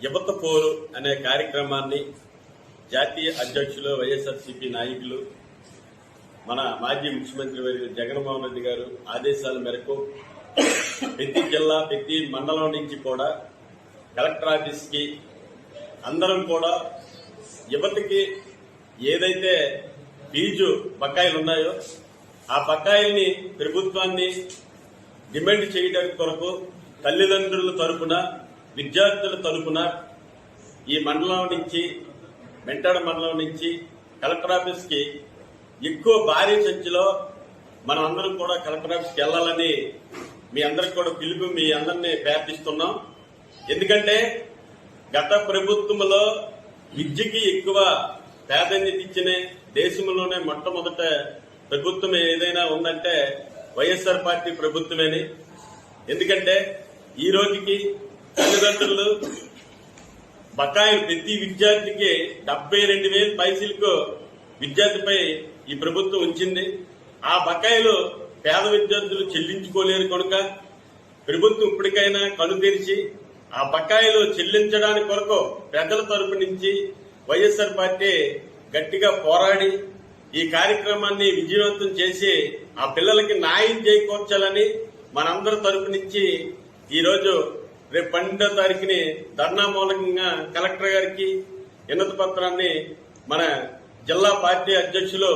యువత పోరు అనే కార్యక్రమాన్ని జాతీయ అధ్యక్షులు వైఎస్ఆర్సీపీ నాయకులు మన మాజీ ముఖ్యమంత్రి వర్యులు జగన్మోహన్ రెడ్డి గారు ఆదేశాల మేరకు ప్రతి జిల్లా ప్రతి మండలం నుంచి కూడా కలెక్టర్ ఆఫీస్కి అందరం కూడా యువతకి ఏదైతే ఫీజు బకాయిలు ఉన్నాయో ఆ బకాయిల్ని ప్రభుత్వాన్ని డిమాండ్ చేయడానికి కొరకు తల్లిదండ్రుల తరపున విద్యార్థుల తరపున ఈ మండలం నుంచి మెంటాడ మండలం నుంచి కలెక్టర్ ఆఫీస్కి ఎక్కువ భారీ సంఖ్యలో మనం అందరం కూడా కలెక్టర్ ఆఫీస్కి వెళ్ళాలని వెళ్ళాలని మీ అందరికి కూడా పిలుపు మీ అందరినీ ప్రార్థిస్తున్నాం. ఎందుకంటే గత ప్రభుత్వంలో విద్యకి ఎక్కువ ప్రాధాన్యత ఇచ్చిన దేశంలోనే మొట్టమొదట ప్రభుత్వం ఏదైనా ఉందంటే వైఎస్ఆర్ పార్టీ ప్రభుత్వమేని. ఎందుకంటే ఈ రోజుకి తల్లిదండ్రులు బకాయిలు ప్రతి విద్యార్థికి డెబ్బై రెండు వేల పైసలకు విద్యార్థిపై ఈ ప్రభుత్వం ఉంచింది. ఆ బకాయిలు పేద విద్యార్థులు చెల్లించుకోలేరు కనుక ప్రభుత్వం ఇప్పటికైనా కను తెరిచి ఆ బకాయిలు చెల్లించడానికి కొరకు పెద్దల తరపు నుంచి వైఎస్ఆర్ పార్టీ గట్టిగా పోరాడి ఈ కార్యక్రమాన్ని విజయవంతం చేసి ఆ పిల్లలకి న్యాయం చేకూర్చాలని మనందరి తరపు నుంచి ఈరోజు రేపు పన్నెండో తారీఖుని ధర్నామూలకంగా కలెక్టర్ గారికి వినతి పత్రాన్ని మన జిల్లా పార్టీ అధ్యక్షులు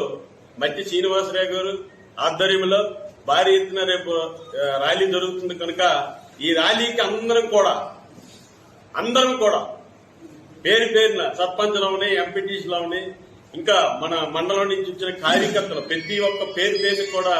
మట్టి శ్రీనివాసరావు గారు ఆధ్వర్యంలో భారీ ఎత్తున రేపు ర్యాలీ జరుగుతుంది కనుక ఈ ర్యాలీకి అందరం కూడా అందరం కూడా పేరు పేరున సర్పంచ్లోని ఎంపీటీసీలోని ఇంకా మన మండలం నుంచి వచ్చిన కార్యకర్తలు ప్రతి ఒక్క పేరు పేరు కూడా